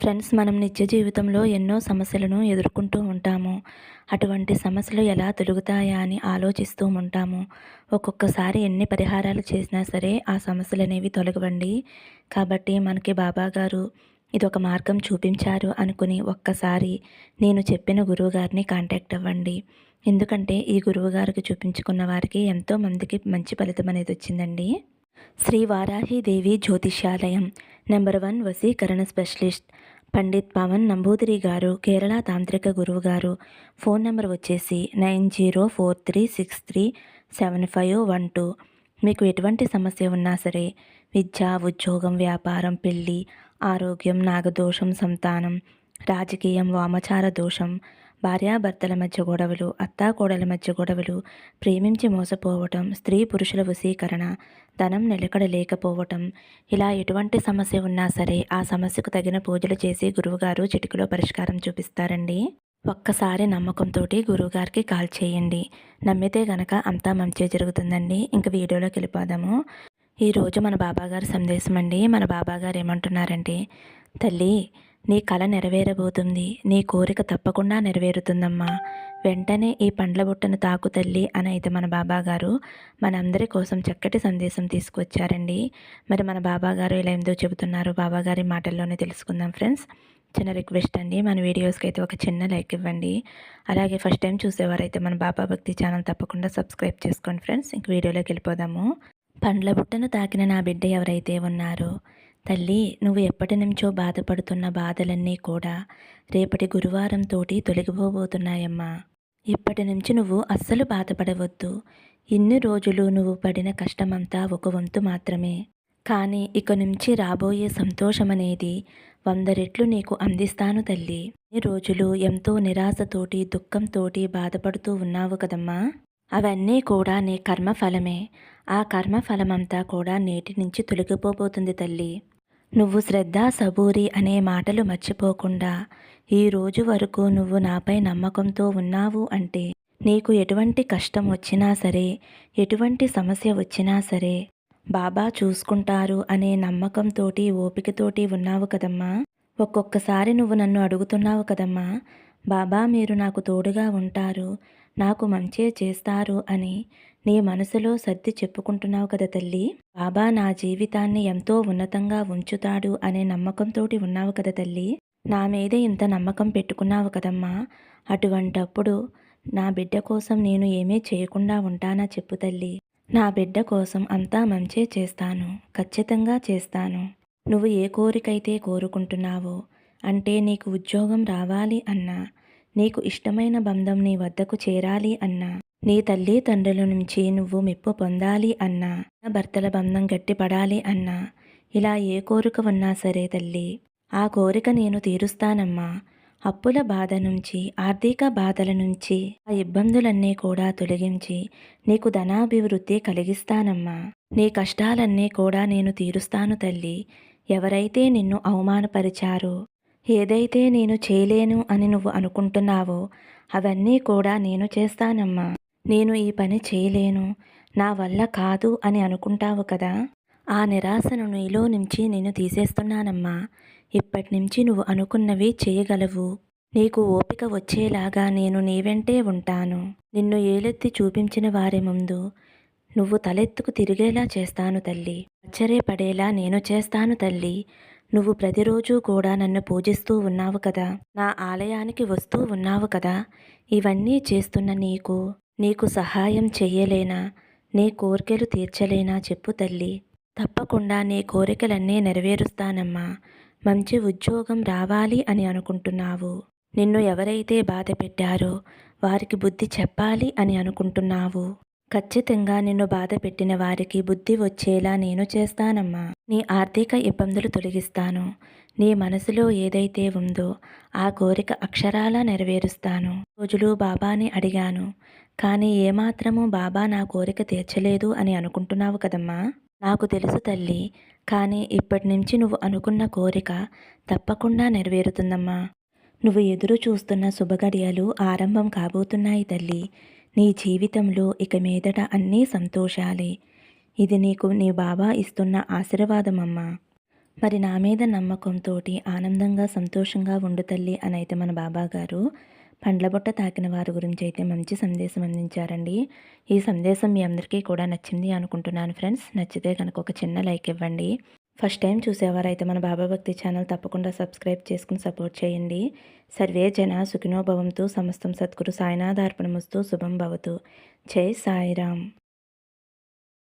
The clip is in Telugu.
ఫ్రెండ్స్ మనం నిత్య జీవితంలో ఎన్నో సమస్యలను ఎదుర్కొంటూ ఉంటాము. అటువంటి సమస్యలు ఎలా తొలుగుతాయా అని ఆలోచిస్తూ ఉంటాము. ఒక్కొక్కసారి ఎన్ని పరిహారాలు చేసినా సరే ఆ సమస్యలు అనేవి తొలగవండి. కాబట్టి మనకి బాబాగారు ఇది ఒక మార్గం చూపించారు అనుకుని ఒక్కసారి నేను చెప్పిన గురువుగారిని కాంటాక్ట్ అవ్వండి. ఎందుకంటే ఈ గురువుగారికి చూపించుకున్న వారికి ఎంతోమందికి మంచి ఫలితం అనేది వచ్చిందండి. శ్రీ వారాహిదేవి జ్యోతిష్యాలయం నెంబర్ వన్ వసీకరణ స్పెషలిస్ట్. పండిత్ పవన్ నంబూదిరి గారు కేరళ తాంత్రిక గురువు గారు. ఫోన్ నెంబర్ వచ్చేసి nine zero four three six three seven five one two. మీకు ఎటువంటి సమస్య ఉన్నా సరే విద్య ఉద్యోగం వ్యాపారం పెళ్ళి ఆరోగ్యం నాగదోషం సంతానం రాజకీయం వామచార దోషం భార్యాభర్తల మధ్య గొడవలు అత్తాకోడల మధ్య గొడవలు ప్రేమించి మోసపోవటం స్త్రీ పురుషుల వశీకరణ ధనం నిలకడ లేకపోవటం ఇలా ఎటువంటి సమస్య ఉన్నా సరే ఆ సమస్యకు తగిన పూజలు చేసి గురువుగారు చిటికలో పరిష్కారం చూపిస్తారండి. ఒక్కసారి నమ్మకంతో గురువుగారికి కాల్ చేయండి. నమ్మితే గనక అంతా మంచి జరుగుతుందండి. ఇంక వీడియోలోకి వెళ్ళిపోదాము. ఈరోజు మన బాబాగారి సందేశం అండి మన బాబాగారు ఏమంటున్నారంటే తల్లి నీ కళ నెరవేరబోతుంది. నీ కోరిక తప్పకుండా నెరవేరుతుందమ్మా. వెంటనే ఈ పండ్ల బుట్టను తాకు తల్లి అని అయితే మన బాబాగారు మనందరి కోసం చక్కటి సందేశం తీసుకొచ్చారండి. మరి మన బాబాగారు ఇలా ఏందో చెబుతున్నారు? బాబాగారి మాటల్లోనే తెలుసుకుందాం ఫ్రెండ్స్. చిన్న రిక్వెస్ట్ అండి మన వీడియోస్కి అయితే ఒక చిన్న లైక్ ఇవ్వండి. అలాగే ఫస్ట్ టైం చూసేవారైతే మన బాబా భక్తి ఛానల్ తప్పకుండా సబ్స్క్రైబ్ చేసుకోండి ఫ్రెండ్స్. ఇంక వీడియోలోకి వెళ్ళిపోదాము. పండ్ల బుట్టను తాకిన నా బిడ్డ ఎవరైతే ఉన్నారో తల్లి నువ్వు ఎప్పటి నుంచో బాధపడుతున్న బాధలన్నీ కూడా రేపటి గురువారంతోటి తొలగిపోబోతున్నాయమ్మా. ఇప్పటి నుంచి నువ్వు అస్సలు బాధపడవద్దు. ఇన్ని రోజులు నువ్వు పడిన కష్టమంతా ఒక వంతు మాత్రమే. కానీ ఇక నుంచి రాబోయే సంతోషం అనేది వంద రెట్లు నీకు అందిస్తాను తల్లి. ఈ రోజులు ఎంతో నిరాశతోటి దుఃఖంతోటి బాధపడుతూ ఉన్నావు కదమ్మా. అవన్నీ కూడా నీ కర్మఫలమే. ఆ కర్మ ఫలమంతా కూడా నేటి నుంచి తొలగిపోబోతుంది తల్లి. నువ్వు శ్రద్ధ సబూరి అనే మాటలు మర్చిపోకుండా ఈ రోజు వరకు నువ్వు నాపై నమ్మకంతో ఉన్నావు అంటే నీకు ఎటువంటి కష్టం వచ్చినా సరే ఎటువంటి సమస్య వచ్చినా సరే బాబా చూసుకుంటారు అనే నమ్మకంతోటి ఓపికతోటి ఉన్నావు కదమ్మా. ఒక్కొక్కసారి నువ్వు నన్ను అడుగుతున్నావు కదమ్మా బాబా మీరు నాకు తోడుగా ఉంటారు నాకు మంచే చేస్తారు అని నీ మనసులో సర్ది చెప్పుకుంటున్నావు కదా తల్లి. బాబా నా జీవితాన్ని ఎంతో ఉన్నతంగా ఉంచుతాడు అనే నమ్మకంతోటి ఉన్నావు కదా తల్లి. నా మీదే ఇంత నమ్మకం పెట్టుకున్నావు కదమ్మా. అటువంటప్పుడు నా బిడ్డ కోసం నేను ఏమీ చేయకుండా ఉంటానా చెప్పు తల్లి. నా బిడ్డ కోసం అంతా మంచే చేస్తాను. ఖచ్చితంగా చేస్తాను. నువ్వు ఏ కోరికైతే కోరుకుంటున్నావో అంటే నీకు ఉద్యోగం రావాలి అన్నా నీకు ఇష్టమైన బంధం నీ వద్దకు చేరాలి అన్నా నీ తల్లి తండ్రుల నుంచి నువ్వు మెప్పు పొందాలి అన్నా భర్తల బంధం గట్టిపడాలి అన్నా ఇలా ఏ కోరిక ఉన్నా సరే తల్లి ఆ కోరిక నేను తీరుస్తానమ్మా. అప్పుల బాధ నుంచి ఆర్థిక బాధల నుంచి ఆ ఇబ్బందులన్నీ కూడా తొలగించి నీకు ధనాభివృద్ధి కలిగిస్తానమ్మా. నీ కష్టాలన్నీ కూడా నేను తీరుస్తాను తల్లి. ఎవరైతే నిన్ను అవమానపరిచారో ఏదైతే నేను చేయలేను అని నువ్వు అనుకుంటున్నావో అవన్నీ కూడా నేను చేస్తానమ్మా. నేను ఈ పని చేయలేను నా వల్ల కాదు అని అనుకుంటావు కదా? ఆ నిరాశను నీలో నుంచి నేను తీసేస్తున్నానమ్మా. ఇప్పటి నుంచి నువ్వు అనుకున్నవి చేయగలవు. నీకు ఓపిక వచ్చేలాగా నేను నీ వెంటే ఉంటాను. నిన్ను ఏలెత్తి చూపించిన వారి ముందు నువ్వు తలెత్తుకు తిరిగేలా చేస్తాను తల్లి. ఆశ్చర్యపడేలా నేను చేస్తాను తల్లి. నువ్వు ప్రతిరోజు కూడా నన్ను పూజిస్తూ ఉన్నావు కదా? నా ఆలయానికి వస్తూ ఉన్నావు కదా? ఇవన్నీ చేస్తున్న నీకు నీకు సహాయం చెయ్యలేనా? నీ కోరికలు తీర్చలేనా చెప్పు తల్లి. తప్పకుండా నీ కోరికలన్నీ నెరవేరుస్తానమ్మా. మంచి ఉద్యోగం రావాలి అని అనుకుంటున్నావు. నిన్ను ఎవరైతే బాధ పెట్టారో వారికి బుద్ధి చెప్పాలి అని అనుకుంటున్నావు. ఖచ్చితంగా నిన్ను బాధ పెట్టిన వారికి బుద్ధి వచ్చేలా నేను చేస్తానమ్మా. నీ ఆర్థిక ఇబ్బందులు తొలగిస్తాను. నీ మనసులో ఏదైతే ఉందో ఆ కోరిక అక్షరాలా నెరవేరుస్తాను. రోజులు బాబాని అడిగాను. కానీ ఏమాత్రము బాబా నా కోరిక తీర్చలేదు అని అనుకుంటున్నావు కదమ్మా? నాకు తెలుసు తల్లి కానీ ఇప్పటి నుంచి నువ్వు అనుకున్న కోరిక తప్పకుండా నెరవేరుతుందమ్మా. నువ్వు ఎదురు చూస్తున్న శుభగడియలు ఆరంభం కాబోతున్నాయి తల్లి. నీ జీవితంలో ఇక మీదట అన్నీ సంతోషాలే. ఇది నీకు నీ బాబా ఇస్తున్న ఆశీర్వాదమమ్మా. మరి నా మీద నమ్మకంతో ఆనందంగా సంతోషంగా ఉండు తల్లి అని అయితే మన బాబా పండ్ల బుట్ట తాకిన వారి గురించి అయితే మంచి సందేశం అందించారండి. ఈ సందేశం మీ అందరికీ కూడా నచ్చింది అనుకుంటున్నాను ఫ్రెండ్స్. నచ్చితే కనుక ఒక చిన్న లైక్ ఇవ్వండి. ఫస్ట్ టైం చూసేవారైతే మన బాబా భక్తి ఛానల్ తప్పకుండా సబ్స్క్రైబ్ చేసుకుని సపోర్ట్ చేయండి. సర్వే జన సుఖినోభవంతో సమస్తం సద్గురు సాయినాథార్పణమస్తు శుభం భవతు. జై సాయిరామ్.